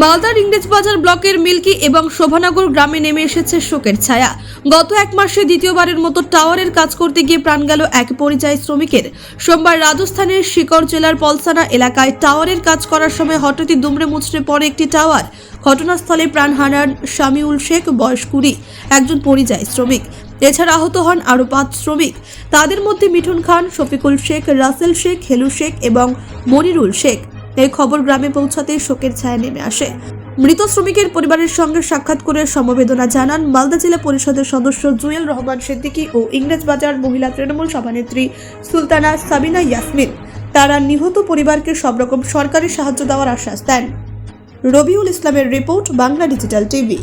মালদার ইংরেজবাজার ব্লকের মিল্কি এবং শোভানগর গ্রামে নেমে এসেছে শোকের ছায়া। গত এক মাসে দ্বিতীয়বারের মতো টাওয়ারের কাজ করতে গিয়ে প্রাণ গেল এক পরিযায়ী শ্রমিকের। সোমবার রাজস্থানের শিকড় জেলার পলসানা এলাকায় টাওয়ারের কাজ করার সময় হঠাৎই দুমড়ে মুচড়ে পড়ে একটি টাওয়ার। ঘটনাস্থলে প্রাণ হারান শামিউল শেখ, বয়স কুড়ি, একজন পরিযায়ী শ্রমিক। এছাড়া আহত হন আরও পাঁচ শ্রমিক। তাদের মধ্যে মিঠুন খান, শফিকুল শেখ, রাসেল শেখ, হেলু শেখ এবং মনিরুল শেখ। এই খবর গ্রামে পৌঁছাতে শোকের ছায়া নেমে আসে। মৃত শ্রমিকের পরিবারের সঙ্গে সাক্ষাৎ করে সমবেদনা জানান মালদা জেলা পরিষদের সদস্য জুয়েল রহমান সিদ্দিকী ও ইংরেজবাজার মহিলা তৃণমূল সভানেত্রী সুলতানা সাবিনা ইয়াসমিন। তারা নিহত পরিবারকে সব রকম সরকারি সাহায্য দেওয়ার আশ্বাস দেন। রবিউল ইসলামের রিপোর্ট, বাংলা ডিজিটাল টিভি।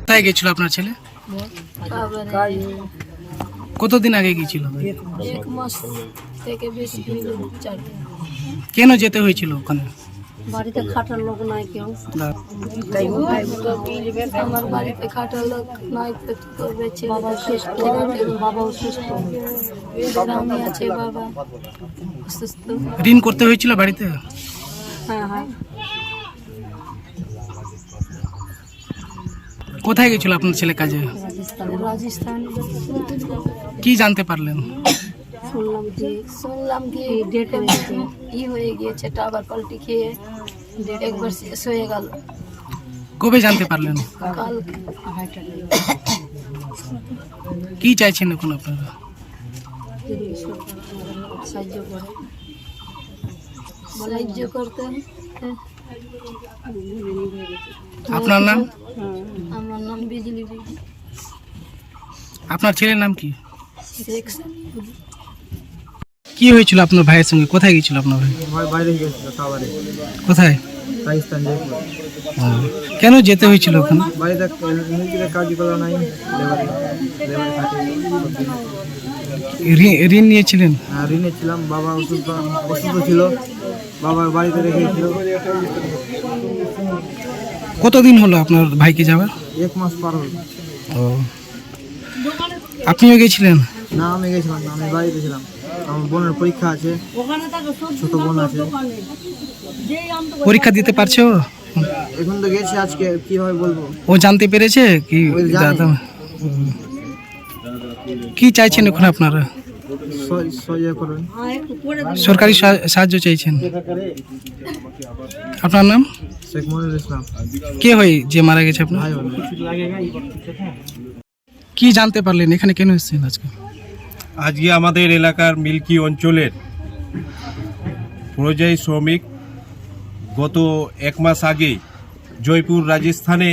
কোথায় গেছিল আপনার ছেলে? কতদিন আগে গিয়েছিল? এক মাস থেকে বেশি কেন যেতে হয়েছিল ওখানে? বাড়িতে খাটার লোক নাই কেউ। আমার বাড়িতে খাটার লোক নাই তো কি করবে? বাবা সুস্থ বাবাও সুস্থ আমি আছে বাবা অসুস্থ। ঋণ করতে হয়েছিল বাড়িতে? হ্যাঁ হ্যাঁ। কোথায় গেছিল আপনার ছেলে কাজে? রাজস্থান। কি জানতে পারলেন? শুনলাম কি শুনলাম কি ডেট ই হয়ে গিয়েছে টাবার পাল্টি খেয়ে একবার শেষ হয়ে গেল। কবে জানতে পারলেন? কাল কি চাইছেন এখন আপনারা? সাহায্য করে। সাহায্য করতে। আপনার নাম আমার নাম বিজলি বিবি আপনার ছেলের নাম কি? কি হয়েছিল আপনার ভাইয়ের সঙ্গে? কোথায় গিয়েছিল আপনার ভাই? কোথায়? কেন যেতে হয়েছিল ওখানে? ঋণ নিয়েছিলেন? আর ঋণে ছিলাম বাবা অসুস্থ অসুস্থ ছিল। বাবা বাড়িতে রেখেছিল কতদিন হলো আপনার ভাইকে যাওয়ার? এক মাস পার হল। ও আপনিও গেছিলেন? না আমি গেছিলাম না আমি বাড়িতে ছিলাম। আমার বোনের পরীক্ষা আছে ছোট বোন আছে। পরীক্ষা দিতে পারছে ও? এখন তো গেছি আজকে কীভাবে বলব? ও জানতে পেরেছে কি দাদা? কি চাইছেন এখন আপনারা? সরকারি সাহায্য চাইছেন। আপনার নাম? শেখ মনিরুল ইসলাম। কে হয় যে মারা গেছে আপনার? কি জানতে পারলেন? এখানে কেন এসেছেন আজকে? আজকে আমাদের এলাকার মিল্কি অঞ্চলের পরিযায়ী শ্রমিক গত এক মাস আগে জয়পুর রাজস্থানে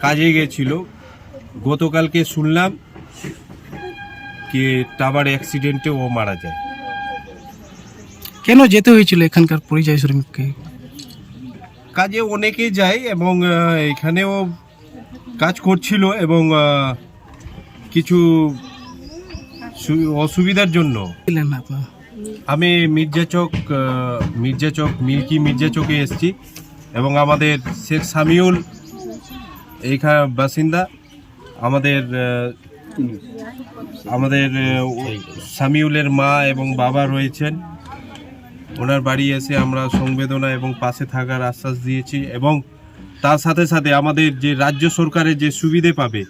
কাজে গেছিল গতকালকে শুনলাম কি টাবার অ্যাক্সিডেন্টে ও মারা যায়। কেন যেতে হয়েছিল এখানকার পরিযায়ী শ্রমিককে? কাজে অনেকে যায় এবং এখানেও কাজ করছিল এবং কিছু অসুবিধার জন্য। আমি মির্জাচক আহ, মির্জাচক মিল্কি মির্জাচকে এসেছি এবং আমাদের শেখ সামিউল এইখানে বাসিন্দা আমাদের আমাদের সামিউলের মা এবং বাবা রয়েছেন। ওনার বাড়ি এসে আমরা সংবেদনা এবং পাশে থাকার আশ্বাস দিয়েছি এবং তার সাথে সাথে আমাদের যে রাজ্য সরকারের যে সুবিধে পাবে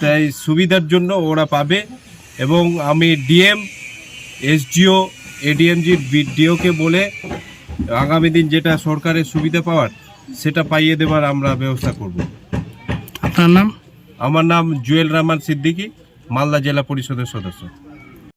তাই সুবিধার জন্য ওরা পাবে এবং আমি ডিএম এসডিও এডিএমজি ডিওকে বলে আগামী দিন যেটা সরকারের সুবিধা পাওয়ার সেটা পাইয়ে দেবার আমরা ব্যবস্থা করব। আপনার নাম? আমার নাম জুয়েল রহমান সিদ্দিকী মালদা জেলা পরিষদের সদস্য।